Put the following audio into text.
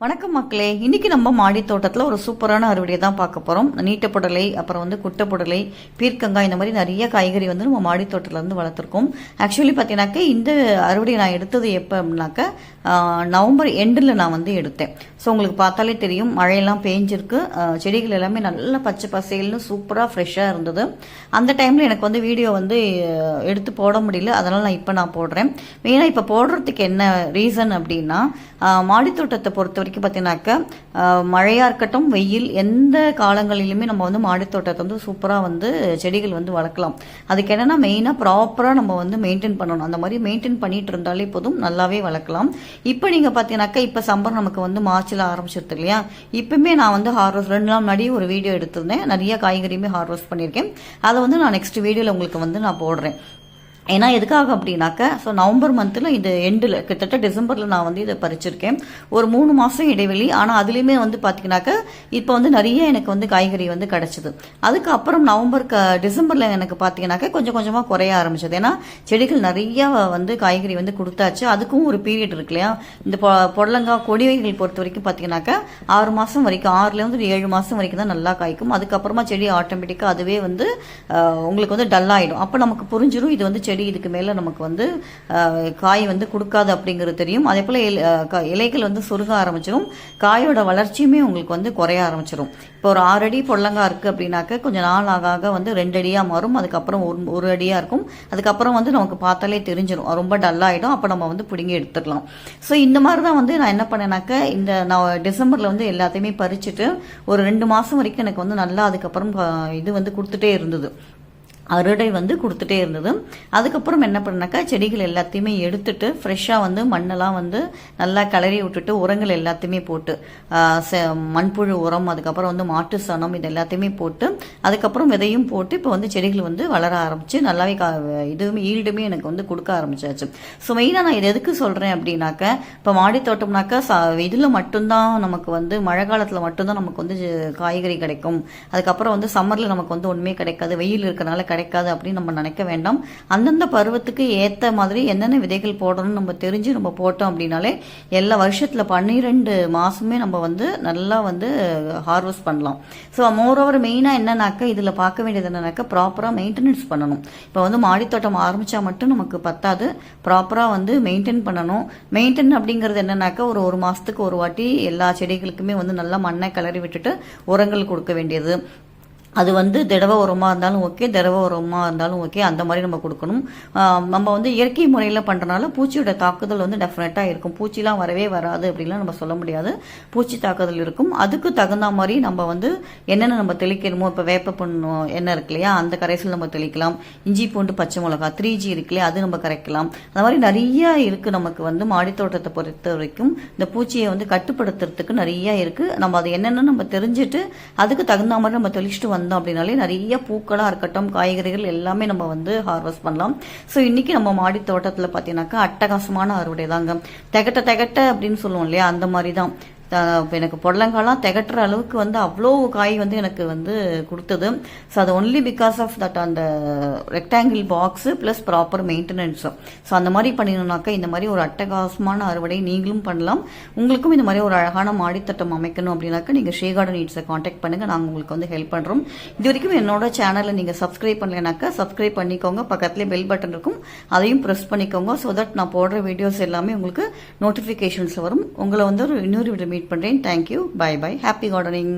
வணக்கம் மக்களே. இன்றைக்கி நம்ம மாடி தோட்டத்தில் ஒரு சூப்பரான அறுவடையை தான் பார்க்க போகிறோம் நீட்டப்புடலை அப்புறம் வந்து குட்டப்புடலை பீர்க்கங்காய் இந்த மாதிரி நிறைய காய்கறி வந்து நம்ம மாடி தோட்டத்தில் வளர்த்துருக்கோம். ஆக்சுவலி பார்த்தீங்கன்னாக்க இந்த அறுவடையை நான் எடுத்தது எப்போ அப்படின்னாக்க நவம்பர் எண்டில் நான் வந்து எடுத்தேன். ஸோ உங்களுக்கு பார்த்தாலே தெரியும் மழையெல்லாம் பேஞ்சிருக்கு. செடிகள் எல்லாமே நல்லா பச்சை பசேல்னு சூப்பராக ஃப்ரெஷ்ஷாக இருந்தது. அந்த டைமில் எனக்கு வந்து வீடியோ வந்து எடுத்து போட முடியல. அதனால் நான் இப்போ நான் போடுறேன். மெயினாக இப்போ போடுறதுக்கு என்ன ரீசன் அப்படின்னா ஆஹ், மாடித்தோட்டத்தை பொறுத்த வரைக்கும் பார்த்தீங்கன்னாக்கா மழையாக இருக்கட்டும் வெயில் எந்த காலங்களிலுமே நம்ம வந்து மாடித்தோட்டத்தை வந்து சூப்பராக வந்து செடிகள் வந்து வளர்க்கலாம். அதுக்கு என்னென்னா மெயினாக ப்ராப்பராக நம்ம வந்து மெயின்டைன் பண்ணணும். அந்த மாதிரி மெயின்டைன் பண்ணிட்டு இருந்தாலே போதும் நல்லாவே வளர்க்கலாம். இப்போ நீங்கள் பார்த்தீங்கன்னாக்கா இப்போ சம்பர் நமக்கு வந்து மார்ச்சில் ஆரம்பிச்சிருது இல்லையா? இப்பவுமே நான் வந்து ஹார்வெஸ்ட் ரெண்டு நாள் முன்னாடி ஒரு வீடியோ எடுத்திருந்தேன். நிறைய காய்கறியுமே ஹார்வெஸ்ட் பண்ணியிருக்கேன். அதை வந்து நான் நெக்ஸ்ட் வீடியோவில் உங்களுக்கு வந்து நான் போடுறேன். ஏன்னா எதுக்காக அப்படின்னாக்க ஸோ நவம்பர் மந்தில் இது எண்டில் கிட்டத்தட்ட டிசம்பரில் நான் வந்து இதை பறிச்சிருக்கேன். ஒரு மூணு மாதம் இடைவெளி. ஆனால் அதுலேயுமே வந்து பார்த்தீங்கன்னாக்க இப்போ வந்து நிறைய எனக்கு வந்து காய்கறி வந்து கிடச்சிது. அதுக்கப்புறம் நவம்பர் க டிசம்பரில் எனக்கு பார்த்தீங்கன்னாக்க கொஞ்சம் கொஞ்சமாக குறைய ஆரம்பிச்சது. ஏன்னா செடிகள் நிறையா வந்து காய்கறி வந்து கொடுத்தாச்சு. அதுக்கும் ஒரு பீரியட் இருக்கு இல்லையா? இந்த பொ பொடலங்காய் கொடி வகைகள் பொறுத்த வரைக்கும் பார்த்தீங்கன்னாக்க ஆறு மாதம் வரைக்கும் ஆறுலேருந்து ஒரு ஏழு மாதம் வரைக்கும் தான் நல்லா காய்க்கும். அதுக்கப்புறமா செடி ஆட்டோமேட்டிக்காக அதுவே வந்து உங்களுக்கு வந்து டல்லாகிடும் அப்போ நமக்கு புரிஞ்சிடும் இது வந்து செடி இதுக்கு மேலே நமக்கு வந்து காய் வந்து கொடுக்காது அப்படிங்கிறது தெரியும். அதே போல் க- இலைகள் வந்து சுருக ஆரம்பிச்சிடும் காயோட வளர்ச்சியுமே உங்களுக்கு வந்து குறைய ஆரம்பிச்சிடும் இப்போ ஒரு ஆறு அடி பொடலங்காய் இருக்குது அப்படின்னாக்க கொஞ்சம் நாள் ஆக ஆக வந்து ரெண்டு அடியாக மாறும். அதுக்கப்புறம் ஒரு ஒரு அடியாக இருக்கும். அதுக்கப்புறம் வந்து நமக்கு பார்த்தாலே தெரிஞ்சிடும் ரொம்ப டல்லாகிடும் அப்போ நம்ம வந்து பிடுங்கி எடுத்துடலாம். ஸோ இந்த மாதிரி தான் வந்து நான் என்ன பண்ணேனாக்க இந்த நான் டிசம்பரில் வந்து எல்லாத்தையுமே பறிச்சுட்டு ஒரு ரெண்டு மாதம் வரைக்கும் எனக்கு வந்து நல்லா அதுக்கப்புறம் இது வந்து கொடுத்துட்டே இருந்தது. அறுடை வந்து கொடுத்துட்டே இருந்தது. அதுக்கப்புறம் என்ன பண்ணாக்கா செடிகள் எல்லாத்தையுமே எடுத்துட்டு ஃப்ரெஷ்ஷாக வந்து மண்ணெல்லாம் வந்து நல்லா கிளறி விட்டுட்டு உரங்கள் எல்லாத்தையுமே போட்டு மண்புழு உரம் அதுக்கப்புறம் வந்து மாட்டு சாணம் இது எல்லாத்தையுமே போட்டு அதுக்கப்புறம் விதையும் போட்டு இப்போ வந்து செடிகள் வந்து வளர ஆரம்பிச்சு நல்லாவே கா இதுவுமே ஈல்டுமே எனக்கு வந்து கொடுக்க ஆரம்பிச்சாச்சு. ஸோ மெயினாக நான் இது எதுக்கு சொல்கிறேன் அப்படின்னாக்க இப்போ மாடி தோட்டம்னாக்கா ச இதில் மட்டும்தான் நமக்கு வந்து மழை காலத்தில் மட்டும்தான் நமக்கு வந்து காய்கறி கிடைக்கும். அதுக்கப்புறம் வந்து சம்மரில் நமக்கு வந்து ஒன்றுமே கிடைக்காது. வெயில் இருக்கிறனால கிடைக்கும் கிடைக்காது அப்படின்னு நம்ம நினைக்க வேண்டாம். அந்தந்த பருவத்துக்கு ஏற்ற மாதிரி என்னென்ன விதைகள் போடணும்னு நம்ம தெரிஞ்சு நம்ம போட்டோம் அப்படின்னாலே எல்லா வருஷத்தில் பன்னிரெண்டு மாதமே நம்ம வந்து நல்லா வந்து ஹார்வெஸ்ட் பண்ணலாம். ஸோ மோரோவர் மெயினாக என்னன்னாக்கா இதில் பார்க்க வேண்டியது என்னன்னாக்கா ப்ராப்பராக மெயின்டெனன்ஸ் பண்ணணும். இப்போ வந்து மாடித்தோட்டம் ஆரம்பித்தா மட்டும் நமக்கு பத்தாது. ப்ராப்பராக வந்து மெயின்டைன் பண்ணணும். மெயின்டைன் அப்படிங்கிறது என்னன்னாக்கா ஒரு ஒரு மாதத்துக்கு ஒரு வாட்டி எல்லா செடிகளுக்குமே வந்து நல்லா மண்ணை கிளறி விட்டுட்டு உரங்கள் கொடுக்க வேண்டியது. அது வந்து திரவ உரமாக இருந்தாலும் ஓகே திரவ உரமாக இருந்தாலும் ஓகே அந்த மாதிரி நம்ம கொடுக்கணும். நம்ம வந்து இயற்கை முறையில் பண்ணுறனால பூச்சியோட தாக்குதல் வந்து டெஃபினட்டாக இருக்கும். பூச்சிலாம் வரவே வராது அப்படின்லாம் நம்ம சொல்ல முடியாது. பூச்சி தாக்குதல் இருக்கும். அதுக்கு தகுந்த மாதிரி நம்ம வந்து என்னென்ன நம்ம தெளிக்கணுமோ இப்போ வேப்ப புண்ணு எண்ணெய் இருக்கு இல்லையா? அந்த கரைசல் நம்ம தெளிக்கலாம். இஞ்சி பூண்டு பச்சை மிளகா த்ரீ ஜி இருக்கு இல்லையா? அது நம்ம கரைக்கலாம். அந்த மாதிரி நிறைய இருக்குது நமக்கு வந்து மாடித்தோட்டத்தை பொறுத்த வரைக்கும். இந்த பூச்சியை வந்து கட்டுப்படுத்துறதுக்கு நிறைய இருக்குது நம்ம அது என்னென்னு நம்ம தெரிஞ்சுட்டு அதுக்கு தகுந்த மாதிரி நம்ம தெளிச்சுட்டு வந்தோம் அப்படின்னாலே நிறைய பூக்களாக இருக்கட்டும் காய்கறிகள் எல்லாமே நம்ம வந்து ஹார்வெஸ்ட் பண்ணலாம். ஸோ இன்னைக்கு நம்ம மாடி தோட்டத்தில் பார்த்தீங்கன்னாக்கா அட்டகாசமான அறுவடை தாங்க திகட்ட திகட்ட அப்படின்னு சொல்லுவோம் இல்லையா? அந்த மாதிரி தான் எனக்கு புடலங்காலாம் திகட்டுற அளவுக்கு வந்து அவ்வளோ காய் வந்து எனக்கு வந்து கொடுத்தது. ஸோ அது ஒன்லி பிகாஸ் ஆஃப் தட் அந்த ரெக்டாங்கிள் பாக்ஸு ப்ளஸ் ப்ராப்பர் மெயின்டெனன்ஸும் ஸோ அந்த மாதிரி பண்ணினோம்னாக்கா இந்த மாதிரி ஒரு அட்டகாசமான அறுவடை நீங்களும் பண்ணலாம். உங்களுக்கும் இந்த மாதிரி ஒரு அழகான மாடித்தட்டம் அமைக்கணும் அப்படின்னாக்கா நீங்கள் ஷேகார்டன் நீட்ஸை காண்டாக்ட் பண்ணுங்கள் நாங்கள் உங்களுக்கு வந்து ஹெல்ப் பண்ணுறோம் இது வரைக்கும் என்னோட சேனலை நீங்கள் சப்ஸ்கிரைப் பண்ணலைனாக்கா சப்ஸ்கிரைப் பண்ணிக்கோங்க. பக்கத்துலேயே பெல் பட்டன் இருக்கும். அதையும் ப்ரெஸ் பண்ணிக்கோங்க. ஸோ தட் நான் போடுற வீடியோஸ் எல்லாமே உங்களுக்கு நோட்டிஃபிகேஷன்ஸ் வரும். உங்களை வந்து ஒரு இன்னொரு வீடியோ மீட் பண்ணுறேன் thank you bye bye happy gardening